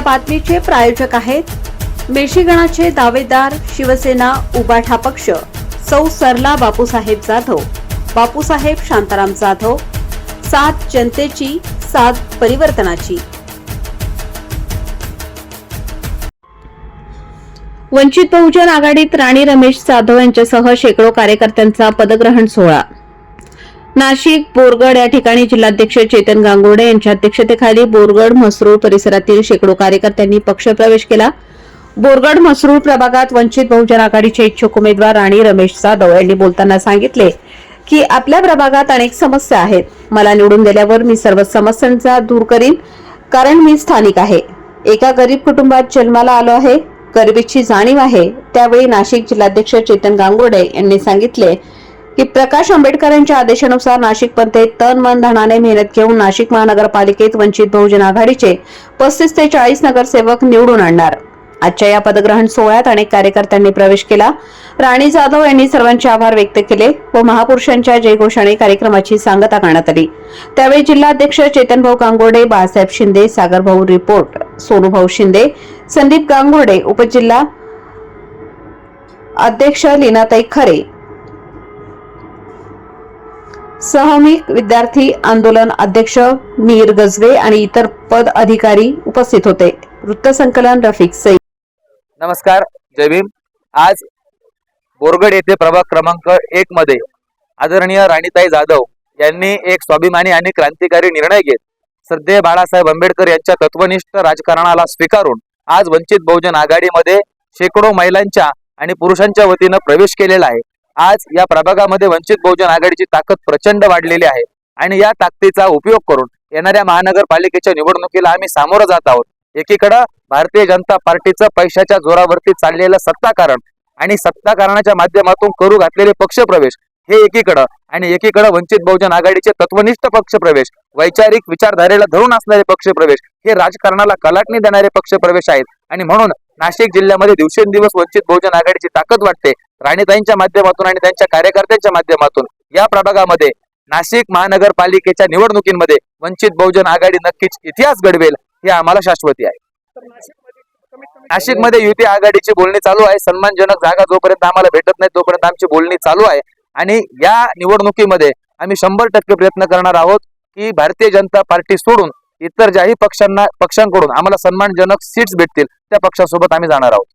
बातमीचे प्रायोजक आहेत मेशीगणाचे दावेदार शिवसेना उबाठा पक्ष सौ सरला बापूसाहेब जाधव बापूसाहेब शांताराम जाधव सात जनतेची सात परिवर्तनाची. वंचित बहुजन आघाडीत राणी रमेश जाधव यांच्यासह शेकडो कार्यकर्त्यांचा पदग्रहण सोहळा. नाशिक बोरगड या ठिकाणी जिल्हाध्यक्ष चेतन गांगुर्डे यांच्या अध्यक्षतेखाली बोरगड म्हसरूळ परिसरातील शेकडो कार्यकर्त्यांनी पक्षप्रवेश केला. बोरगड म्हसरूळ प्रभागात वंचित बहुजन आघाडीचे इच्छुक उमेदवार राणी रमेश जाधव यांनी बोलताना सांगितले की आपल्या प्रभागात अनेक समस्या आहेत. मला निवडून दिल्यावर मी सर्व समस्यांचा दूर करीन कारण मी स्थानिक आहे. एका गरीब कुटुंबात जन्माला आलो आहे गरिबीची जाणीव आहे. त्यावेळी नाशिक जिल्हाध्यक्ष चेतन गांगुर्डे यांनी सांगितले की प्रकाश आंबेडकर यांच्या आदेशानुसार नाशिक पंचायत तन मन धनाने मेहनत घेऊन नाशिक महानगरपालिकेत वंचित बहुजन आघाडीचे पस्तीस ते चाळीस नगरसेवक निवडून आणणार. आजच्या या पदग्रहण सोहळ्यात अनेक कार्यकर्त्यांनी प्रवेश केला. राणी जाधव यांनी सर्वांचे आभार व्यक्त केले व महापुरुषांच्या जयघोषाने कार्यक्रमाची सांगता करण्यात आली. त्यावेळी जिल्हाध्यक्ष चेतनभाऊ गांगोडे बाळासाहेब शिंदे सागरभाऊ रिपोर्ट सोनूभाऊ शिंदे संदीप गांगोडे उपजिल्हा अध्यक्ष लीनाताई खरे सहमिक विद्यार्थी आंदोलन अध्यक्ष मीर गजवे आणि इतर पद अधिकारी उपस्थित होते. वृत्तसंकलन रफिक सई. नमस्कार जय भीम. आज बोरगड येथे प्रभाग क्रमांक एक मध्ये आदरणीय राणीताई जाधव यांनी एक स्वाभिमानी आणि क्रांतिकारी निर्णय घेत श्रद्धेय बाळासाहेब आंबेडकर यांच्या तत्वनिष्ठ राजकारणाला स्वीकारून आज वंचित बहुजन आघाडीमध्ये शेकडो महिलांच्या आणि पुरुषांच्या वतीनं प्रवेश केलेला आहे. आज या प्रभागामध्ये वंचित बहुजन आघाडीची ताकद प्रचंड वाढलेली आहे. आणि या ताकदीचा उपयोग करून येणाऱ्या महानगरपालिकेच्या निवडणुकीला आम्ही सामोरं जात आहोत. एकीकडं भारतीय जनता पार्टीचं पैशाच्या जोरावरती चाललेलं सत्ताकारण आणि सत्ताकारणाच्या माध्यमातून करू घातलेले पक्षप्रवेश हे एकीकडं आणि एकीकडं वंचित बहुजन आघाडीचे तत्वनिष्ठ पक्षप्रवेश वैचारिक विचारधारेला धरून असणारे पक्षप्रवेश हे राजकारणाला कलाटणी देणारे पक्षप्रवेश आहेत. आणि म्हणून नाशिक जिल्ह्यामध्ये दिवसेंदिवस वंचित बहुजन आघाडीची ताकद वाटते राणीताईंच्या माध्यमातून आणि त्यांच्या कार्यकर्त्यांच्या माध्यमातून या प्रभागामध्ये नाशिक महानगरपालिकेच्या निवडणुकीमध्ये वंचित बहुजन आघाडी नक्कीच इतिहास घडवेल हे आम्हाला शाश्वती आहे. नाशिकमध्ये युती आघाडीची बोलणी चालू आहे. सन्मानजनक जागा जोपर्यंत आम्हाला भेटत नाही तोपर्यंत आमची बोलणी चालू आहे. आणि या निवडणुकीमध्ये आम्ही शंभर टक्के प्रयत्न करणार आहोत की भारतीय जनता पार्टी सोडून इतर ज्याही पक्षांना पक्षांकडून आम्हाला सन्मानजनक सीट्स भेटतील त्या पक्षासोबत आम्ही जाणार आहोत.